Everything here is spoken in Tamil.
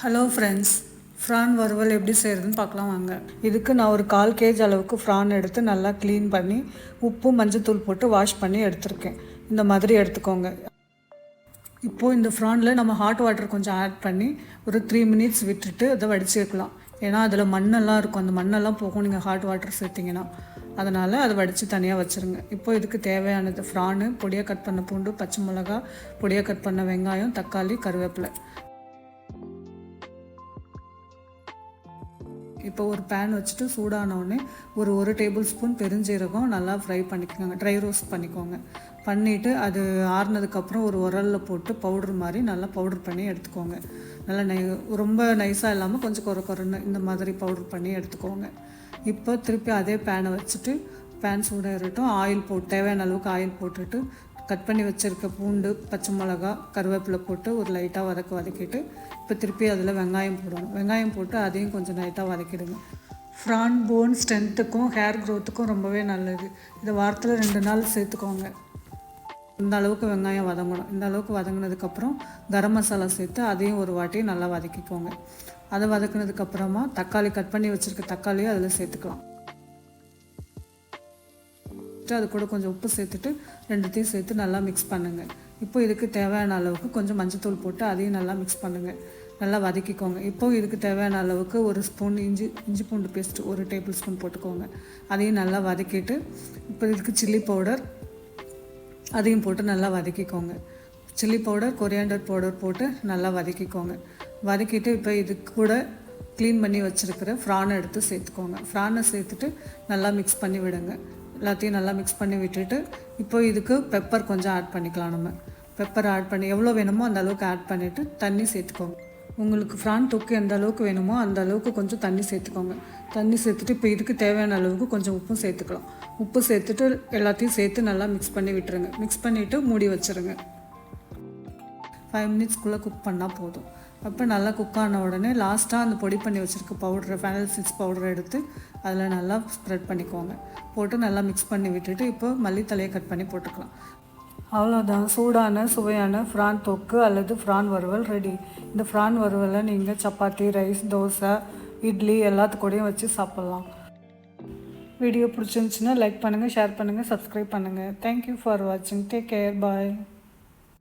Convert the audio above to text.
ஹலோ ஃப்ரெண்ட்ஸ் ஃப்ரான் வறுவல் எப்படி செய்கிறதுன்னு பார்க்கலாம் வாங்க. இதுக்கு நான் ஒரு கால் கேஜ் அளவுக்கு ஃப்ரான் எடுத்து நல்லா க்ளீன் பண்ணி உப்பு மஞ்சத்தூள் போட்டு வாஷ் பண்ணி எடுத்திருக்கேன். இந்த மாதிரி எடுத்துக்கோங்க. இப்போது இந்த ஃப்ரானில் நம்ம ஹாட் வாட்டர் கொஞ்சம் ஆட் பண்ணி ஒரு த்ரீ மினிட்ஸ் விட்டுட்டு அதை வடிச்சுக்கலாம். ஏன்னா அதில் மண்ணெல்லாம் இருக்கும். அந்த மண்ணெல்லாம் போகும். நீங்கள் ஹாட் வாட்டர் சேர்த்திங்கன்னா. அதனால் அதை வடித்து தனியாக வச்சுருங்க. இப்போ இதுக்கு தேவையானது ஃப்ரானு பொடியாக கட் பண்ண பூண்டு பச்சை மிளகா பொடியாக கட் பண்ண வெங்காயம் தக்காளி கருவேப்பிலை. இப்போ ஒரு பேன் வச்சுட்டு சூடான உடனே ஒரு ஒரு டேபிள் ஸ்பூன் பெருஞ்சீரகம் நல்லா ஃப்ரை பண்ணிக்கோங்க. ட்ரை ரோஸ்ட் பண்ணிக்கோங்க. பண்ணிவிட்டு அது ஆறுனதுக்கப்புறம் ஒரு உரலில் போட்டு பவுடர் மாதிரி நல்லா பவுடர் பண்ணி எடுத்துக்கோங்க. நல்லா நை ரொம்ப நைஸாக இல்லாமல் கொஞ்சம் குறை குறைன்னு இந்த மாதிரி பவுட்ரு பண்ணி எடுத்துக்கோங்க. இப்போ திருப்பி அதே பேனை வச்சுட்டு பேன் சூடாகட்டும் ஆயில் போட்டு தேவையான அளவுக்கு ஆயில் போட்டுட்டு கட் பண்ணி வச்சுருக்க பூண்டு பச்சை மிளகா கருவேப்பிலை போட்டு ஒரு லைட்டாக வதக்க வதக்கிட்டு இப்போ திருப்பி அதில் வெங்காயம் போடணும். வெங்காயம் போட்டு அதையும் கொஞ்சம் லைட்டாக வதக்கிடுங்க. ஃப்ரான் போன் ஸ்ட்ரென்த்துக்கும் ஹேர் க்ரோத்துக்கும் ரொம்பவே நல்லது. இதை வாரத்தில் ரெண்டு நாள் சேர்த்துக்கோங்க. இந்த அளவுக்கு வெங்காயம் வதங்கணும். இந்த அளவுக்கு வதங்கினதுக்கப்புறம் கரம் மசாலா சேர்த்து அதையும் ஒரு வாட்டி நல்லா வதக்கிக்கோங்க. அதை வதக்கினதுக்கப்புறமா தக்காளி கட் பண்ணி வச்சுருக்க தக்காளியும் அதில் சேர்த்துக்கலாம். அது கூட கொஞ்சம் உப்பு சேர்த்துட்டு ரெண்டுத்தையும் சேர்த்து நல்லா மிக்ஸ் பண்ணுங்கள் இப்போ இதுக்கு தேவையான அளவுக்கு கொஞ்சம் மஞ்சத்தூள் போட்டு அதையும் நல்லா மிக்ஸ் பண்ணுங்கள் நல்லா வதக்கிக்கோங்க. இப்போ இதுக்கு தேவையான அளவுக்கு ஒரு ஸ்பூன் இஞ்சி இஞ்சி பூண்டு பேஸ்ட் ஒரு டேபிள் ஸ்பூன் போட்டுக்கோங்க. அதையும் நல்லா வதக்கிட்டு இப்போ இதுக்கு சில்லி பவுடர் அதையும் போட்டு நல்லா வதக்கிக்கோங்க. சில்லி பவுடர் கொரியாண்டர் பவுடர் போட்டு நல்லா வதக்கிக்கோங்க. வதக்கிட்டு இப்போ இது கூட க்ளீன் பண்ணி வச்சுருக்கிற ஃப்ரானை எடுத்து சேர்த்துக்கோங்க. ஃப்ரானை சேர்த்துட்டு நல்லா மிக்ஸ் பண்ணி விடுங்க. எல்லாத்தையும் நல்லா மிக்ஸ் பண்ணி விட்டுட்டு இப்போ இதுக்கு பெப்பர் கொஞ்சம் ஆட் பண்ணிக்கலாம் நம்ம. பெப்பர் ஆட் பண்ணி எவ்வளோ வேணுமோ அந்த அளவுக்கு ஆட் பண்ணிவிட்டு தண்ணி சேர்த்துக்கோங்க. உங்களுக்கு ஃப்ரான் தொக்கு எந்த அளவுக்கு வேணுமோ அந்த அளவுக்கு கொஞ்சம் தண்ணி சேர்த்துக்கோங்க. தண்ணி சேர்த்துட்டு இப்போ இதுக்கு தேவையான அளவுக்கு கொஞ்சம் உப்பும் சேர்த்துக்கலாம். உப்பு சேர்த்துட்டு எல்லாத்தையும் சேர்த்து நல்லா மிக்ஸ் பண்ணி விட்டுருங்க. மிக்ஸ் பண்ணிவிட்டு மூடி வச்சுருங்க. ஃபைவ் மினிட்ஸ்க்குள்ளே குக் பண்ணால் போதும். அப்போ நல்லா குக் ஆன உடனே லாஸ்ட்டாக அந்த பொடி பண்ணி வச்சுருக்க பவுடரை ஃபைனல் சிக்ஸ் பவுடரை எடுத்து அதில் நல்லா ஸ்ப்ரெட் பண்ணிக்கோங்க. போட்டு நல்லா மிக்ஸ் பண்ணி விட்டுட்டு இப்போ மல்லித்தலையை கட் பண்ணி போட்டுக்கலாம். அவ்வளோதான் சூடான சுவையான ஃப்ரான் தொக்கு அல்லது ஃப்ரான் வறுவல் ரெடி இந்த ஃப்ரான் வறுவலை நீங்கள் சப்பாத்தி ரைஸ் தோசை இட்லி எல்லாத்துக்கூடையும் வச்சு சாப்பிட்லாம். வீடியோ பிடிச்சிருந்துச்சின்னா லைக் பண்ணுங்கள் ஷேர் பண்ணுங்கள் சப்ஸ்கிரைப் பண்ணுங்கள் தேங்க்யூ ஃபார் வாட்சிங் டேக் கேர் பாய்